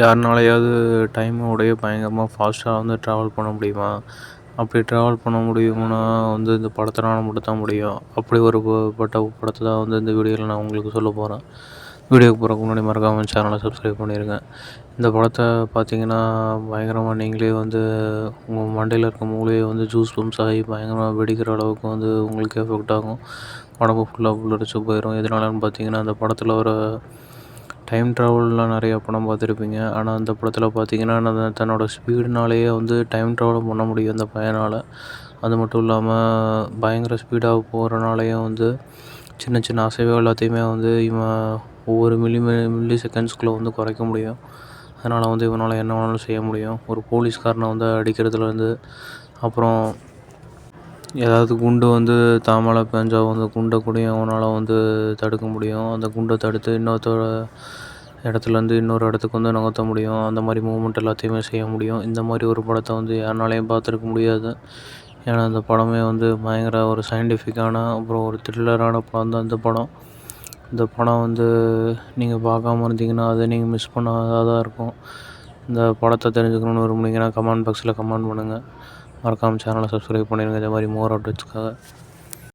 யாருனாலையாவது டைமோடைய பயங்கரமாக ஃபாஸ்ட்டாக வந்து ட்ராவல் பண்ண முடியுமா? அப்படி ட்ராவல் பண்ண முடியும்னா வந்து இந்த படத்தினால மட்டும்தான் முடியும். அப்படி ஒரு பட்ட படத்தை தான் வந்து இந்த வீடியோவில் நான் உங்களுக்கு சொல்ல போகிறேன் வீடியோக்கு போகிறக்கு முன்னாடி மறக்காமல் சேனலை சப்ஸ்கிரைப் பண்ணிடுங்க இந்த படத்தை பார்த்தீங்கன்னா பயங்கரமாக நீங்களே வந்து உங்கள் மண்டையில் இருக்க மூளையை வந்து ஜூஸ் பம்ப்ஸ் ஆகி பயங்கரமாக வெடிக்கிற அளவுக்கு வந்து உங்களுக்கு எஃபெக்ட் ஆகும். உடம்பு ஃபுல்லாக புல்லரிச்சு போயிடும் எதனாலன்னு பார்த்தீங்கன்னா அந்த படத்தில் வர டைம் ட்ராவல்லாம் நிறையா படம் பார்த்துருப்பீங்க. ஆனால் அந்த படத்தில் பார்த்தீங்கன்னா நான் தன்னோட ஸ்பீடுனாலேயே வந்து டைம் ட்ராவலும் பண்ண முடியும் அந்த பையனால். அது மட்டும் இல்லாமல் பயங்கர ஸ்பீடாக போகிறனாலையும் வந்து சின்ன சின்ன அசைவு எல்லாத்தையுமே வந்து இவன் ஒவ்வொரு மில்லி மில்லி செகண்ட்ஸ்குள்ளே வந்து குறைக்க முடியும். அதனால் வந்து இவனால் என்ன வேணாலும் செய்ய முடியும். ஒரு போலீஸ்காரனை வந்து அடிக்கிறதுலேருந்து அப்புறம் ஏதாவது குண்டு வந்து தான் மேலே பேஞ்சா அந்த குண்டை கூடயும் அவனால் வந்து தடுக்க முடியும். அந்த குண்டை தடுத்து இன்னொருத்தரோட இடத்துலேருந்து இன்னொரு இடத்துக்கு வந்து நகர்த்த முடியும். அந்த மாதிரி மூமெண்ட் எல்லாத்தையுமே செய்ய முடியும். இந்த மாதிரி ஒரு படத்தை வந்து யாருனாலையும் பார்த்துருக்க முடியாது. ஏன்னா அந்த படமே வந்து பயங்கர ஒரு சயின்டிஃபிக்கான அப்புறம் ஒரு த்ரில்லரான படம் தான் இந்த படம். இந்த படம் வந்து நீங்கள் பார்க்காம இருந்தீங்கன்னா அதை நீங்கள் மிஸ் பண்ணாததாக இருக்கும். இந்த படத்தை தெரிஞ்சுக்கணும்னு விரும்புனீங்கன்னா கமெண்ட் பாக்ஸில் கமெண்ட் பண்ணுங்கள் மறக்காமல் சேனலை சப்ஸ்கிரைப் பண்ணிடுங்க இதே மாதிரி மோர் அப்டேட்ஸ்க்காக